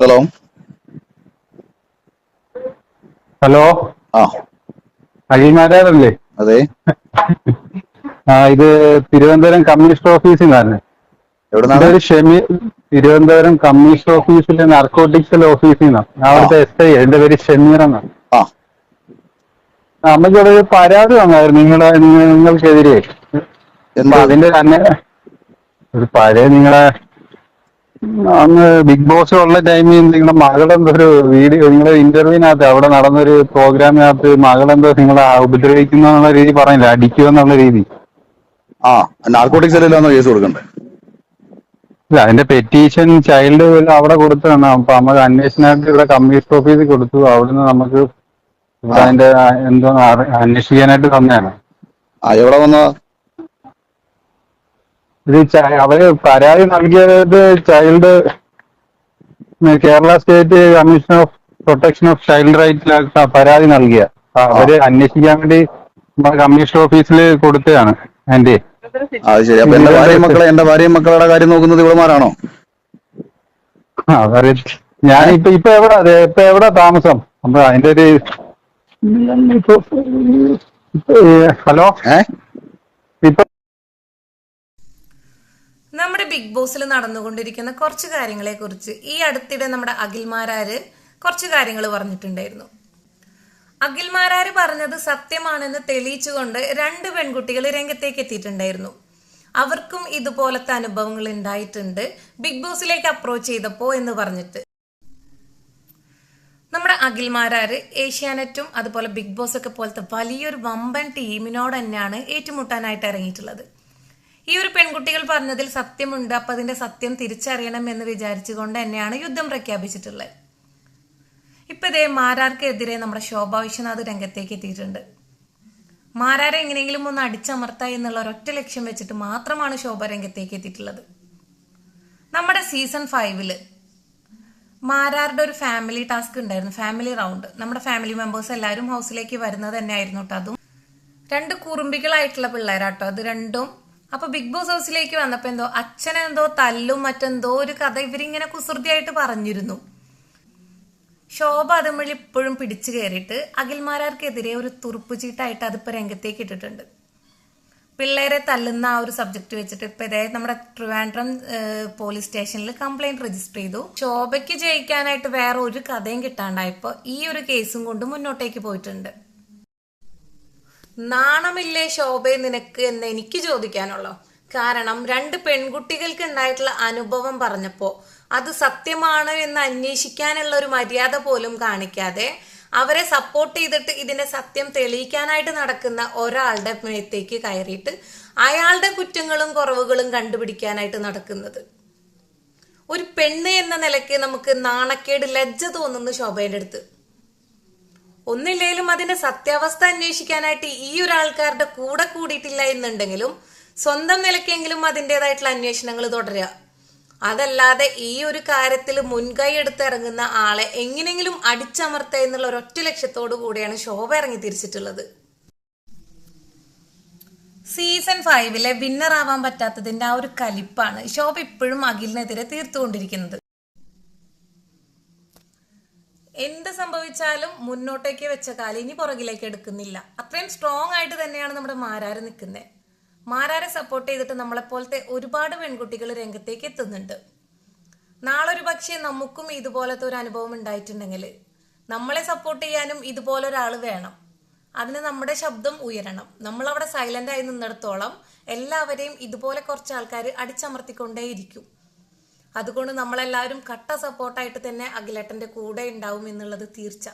Hello. Hello. ആ. അഴിമാരല്ലേ അതെ. ആ ഇത് തിരുവനന്തപുരം കമ്മ്യൂണിസ്റ്റ് ഓഫീസിൽ നിന്നാണ് ഇതൊരു ഷെമി തിരുവനന്തപുരം കമ്മ്യൂണിസ്റ്റ് ഓഫീസിലെ നാർക്കോട്ടിക്സിലെ ഓഫീസിൽ നിന്നാണ് അവിടുത്തെ എസ് ഐ എന്റെ പേര് ഷമീർ എന്നാണ് ആ നമുക്കിവിടെ ഒരു പരാതി വന്നായിരുന്നു. നിങ്ങളെ നിങ്ങ- നിങ്ങൾക്കെതിരെ. അതിന്റെ തന്നെ ഒരു പഴയ നിങ്ങളെ അന്ന് ബിഗ് ബോസ് ഉള്ള ടൈമിൽ നിങ്ങളുടെ മകളെന്തോ ഒരു വീഡിയോ നിങ്ങളുടെ ഇന്റർവ്യൂവിനകത്ത് അവിടെ നടന്നൊരു പ്രോഗ്രാമിനകത്ത് മകളെന്തോ നിങ്ങളെ ഉപദ്രവിക്കുന്ന എന്നുള്ള രീതി പറഞ്ഞില്ല? അടിക്കുക എന്നുള്ള രീതി? ആ നാർക്കോട്ടിക്സ് എല്ലാം കേസ് കൊടുക്കണ്ടേ? ഇല്ല അതിന്റെ പെറ്റീഷൻ ചൈൽഡ് അവിടെ കൊടുത്തതാണ്. അപ്പൊ നമുക്ക് അന്വേഷണമായിട്ട് ഇവിടെ കമ്മ്യൂണിസ്റ്റ് ഓഫീസിൽ കൊടുത്തു. അവിടുന്ന് നമുക്ക് ഇവിടെ അതിന്റെ എന്തോ അന്വേഷിക്കാനായിട്ട് തന്നെയാണ് ആ എവിടെ വന്ന? ഇത് അവർ പരാതി നൽകിയത് child Kerala state commission of protection of child റൈറ്റ്സിലാണ് പരാതി നൽകിയ. അവർ അന്വേഷിക്കാൻ വേണ്ടി നമ്മുടെ കമ്മീഷൻ ഓഫീസിൽ കൊടുത്തതാണ് ആന്റി അത് ശരി. അപ്പൊ എന്റെ ഭാര്യയും മക്കളെ എന്റെ ഭാര്യയും മക്കളുടെ കാര്യം നോക്കുന്നത് ഇവളുമാരാണോ? അതറിയ ഞാൻ ഇപ്പൊ ഇപ്പൊ എവിടെ? ഇപ്പൊ എവിടെ താമസം? അപ്പൊ അതിന്റെ ഒരു ഹലോ? ഇപ്പൊ ബിഗ് ബോസിൽ നടന്നുകൊണ്ടിരിക്കുന്ന കുറച്ച് കാര്യങ്ങളെ കുറിച്ച് ഈ അടുത്തിടെ നമ്മുടെ അഖിൽമാരാര് കുറച്ച് കാര്യങ്ങൾ പറഞ്ഞിട്ടുണ്ടായിരുന്നു. അഖിൽമാരാര് പറഞ്ഞത് സത്യമാണെന്ന് തെളിയിച്ചുകൊണ്ട് രണ്ട് പെൺകുട്ടികൾ രംഗത്തേക്ക് എത്തിയിട്ടുണ്ടായിരുന്നു അവർക്കും ഇതുപോലത്തെ അനുഭവങ്ങൾ ഉണ്ടായിട്ടുണ്ട്. ബിഗ് ബോസിലേക്ക് അപ്രോച്ച് ചെയ്തപ്പോ എന്ന് പറഞ്ഞിട്ട്. നമ്മുടെ അഖിൽമാരാര് ഏഷ്യാനെറ്റും അതുപോലെ ബിഗ് ബോസ് ഒക്കെ പോലത്തെ വലിയൊരു വമ്പൻ ടീമിനോട് തന്നെയാണ് ഏറ്റുമുട്ടാനായിട്ട് ഇറങ്ങിയിട്ടുള്ളത്. ഈ ഒരു പെൺകുട്ടികൾ പറഞ്ഞതിൽ സത്യമുണ്ട്. അപ്പൊ അതിന്റെ സത്യം തിരിച്ചറിയണം എന്ന് വിചാരിച്ചുകൊണ്ട് തന്നെയാണ് യുദ്ധം പ്രഖ്യാപിച്ചിട്ടുള്ളത്. ഇപ്പൊ ഇതേ മാരാർക്കെതിരെ നമ്മുടെ ശോഭാ വിശ്വനാഥ് രംഗത്തേക്ക് എത്തിയിട്ടുണ്ട്. മാരാരെ എങ്ങനെയെങ്കിലും ഒന്ന് അടിച്ചമർത്ത എന്നുള്ള ഒരൊറ്റ ലക്ഷ്യം വെച്ചിട്ട് മാത്രമാണ് ശോഭ രംഗത്തേക്ക് എത്തിയിട്ടുള്ളത്. നമ്മുടെ സീസൺ ഫൈവിൽ മാരാരുടെ ഒരു ഫാമിലി ടാസ്ക് ഉണ്ടായിരുന്നു. Family round. നമ്മുടെ ഫാമിലി മെമ്പേഴ്സ് എല്ലാവരും ഹൗസിലേക്ക് വരുന്നത് തന്നെയായിരുന്നു കേട്ടോ. അതും രണ്ട് കുറുമ്പികളായിട്ടുള്ള പിള്ളേരാട്ടോ. അത് രണ്ടും അപ്പൊ ബിഗ് ബോസ് ഹൗസിലേക്ക് വന്നപ്പോ എന്തോ അച്ഛനെന്തോ തല്ലും മറ്റെന്തോ ഒരു കഥ ഇവരിങ്ങനെ കുസൃതിയായിട്ട് പറഞ്ഞിരുന്നു. ശോഭ അതുമഴി ഇപ്പോഴും പിടിച്ചു കയറിയിട്ട് അഖിൽമാരാർക്കെതിരെ ഒരു തുറുപ്പ് ചീട്ടായിട്ട് അതിപ്പോ രംഗത്തേക്ക് ഇട്ടിട്ടുണ്ട്. പിള്ളേരെ തല്ലുന്ന ആ ഒരു സബ്ജക്ട് വെച്ചിട്ട് ഇപ്പൊ ഇതേ നമ്മുടെ ട്രിവാൻഡ്രം പോലീസ് സ്റ്റേഷനിൽ കംപ്ലൈന്റ് രജിസ്റ്റർ ചെയ്തു. ശോഭയ്ക്ക് ജയിക്കാനായിട്ട് വേറെ ഒരു കഥയും കിട്ടാണ്ടായപ്പോ ഈ ഒരു കേസും കൊണ്ട് മുന്നോട്ടേക്ക് പോയിട്ടുണ്ട്. നാണമില്ലേ ശോഭയെ നിനക്ക് എന്ന് എനിക്ക് ചോദിക്കാനുള്ളോ? കാരണം രണ്ട് പെൺകുട്ടികൾക്ക് ഉണ്ടായിട്ടുള്ള അനുഭവം പറഞ്ഞപ്പോ അത് സത്യമാണ് എന്ന് അന്വേഷിക്കാനുള്ള ഒരു മര്യാദ പോലും കാണിക്കാതെ അവരെ സപ്പോർട്ട് ചെയ്തിട്ട് ഇതിനെ സത്യം തെളിയിക്കാനായിട്ട് നടക്കുന്ന ഒരാളുടെ മേത്തേക്ക് കയറിയിട്ട് അയാളുടെ കുറ്റങ്ങളും കുറവുകളും കണ്ടുപിടിക്കാനായിട്ട് നടക്കുന്നത്. ഒരു പെണ്ണ് എന്ന നിലയ്ക്ക് നമുക്ക് നാണക്കേട് ലജ്ജ തോന്നുന്നു ശോഭയുടെ അടുത്ത് ഒന്നില്ലേലും അതിന്റെ സത്യാവസ്ഥ അന്വേഷിക്കാനായിട്ട് ഈ ഒരു ആൾക്കാരുടെ കൂടെ കൂടിയിട്ടില്ല എന്നുണ്ടെങ്കിലും സ്വന്തം നിലയ്ക്കെങ്കിലും അതിന്റെതായിട്ടുള്ള അന്വേഷണങ്ങൾ തുടരുക. അതല്ലാതെ ഈ ഒരു കാര്യത്തിൽ മുൻകൈ എടുത്ത് ഇറങ്ങുന്ന ആളെ എങ്ങനെയെങ്കിലും അടിച്ചമർത്തുക എന്നുള്ള ഒരൊറ്റ ലക്ഷ്യത്തോടു കൂടിയാണ് ശോഭ ഇറങ്ങി തിരിച്ചിട്ടുള്ളത്. സീസൺ ഫൈവിലെ വിന്നർ ആവാൻ പറ്റാത്തതിന്റെ ആ ഒരു കലിപ്പാണ് ശോഭ ഇപ്പോഴും അഖിലിനെതിരെ തീർത്തുകൊണ്ടിരിക്കുന്നത്. എന്ത് സംഭവിച്ചാലും മുന്നോട്ടേക്ക് വെച്ച കാൽ ഇനി പുറകിലേക്ക് എടുക്കുന്നില്ല. അത്രയും സ്ട്രോങ് ആയിട്ട് തന്നെയാണ് നമ്മുടെ മാരാര് നിൽക്കുന്നത് മാരാരെ സപ്പോർട്ട് ചെയ്തിട്ട് നമ്മളെപ്പോലത്തെ ഒരുപാട് പെൺകുട്ടികൾ രംഗത്തേക്ക് എത്തുന്നുണ്ട്. നാളെ ഒരു പക്ഷേ നമുക്കും ഇതുപോലത്തെ ഒരു അനുഭവം ഉണ്ടായിട്ടുണ്ടെങ്കിൽ നമ്മളെ സപ്പോർട്ട് ചെയ്യാനും ഇതുപോലെ ഒരാൾ വേണം. അതിന് നമ്മുടെ ശബ്ദം ഉയരണം. നമ്മൾ അവിടെ സൈലന്റ് ആയി നിന്നിടത്തോളം എല്ലാവരെയും ഇതുപോലെ കുറച്ച് ആൾക്കാർ അടിച്ചമർത്തിക്കൊണ്ടേയിരിക്കും. അതുകൊണ്ട് നമ്മളെല്ലാവരും കട്ട സപ്പോർട്ടായിട്ട് തന്നെ അഖിലേട്ടന്റെ കൂടെ ഉണ്ടാവും എന്നുള്ളത് തീർച്ച.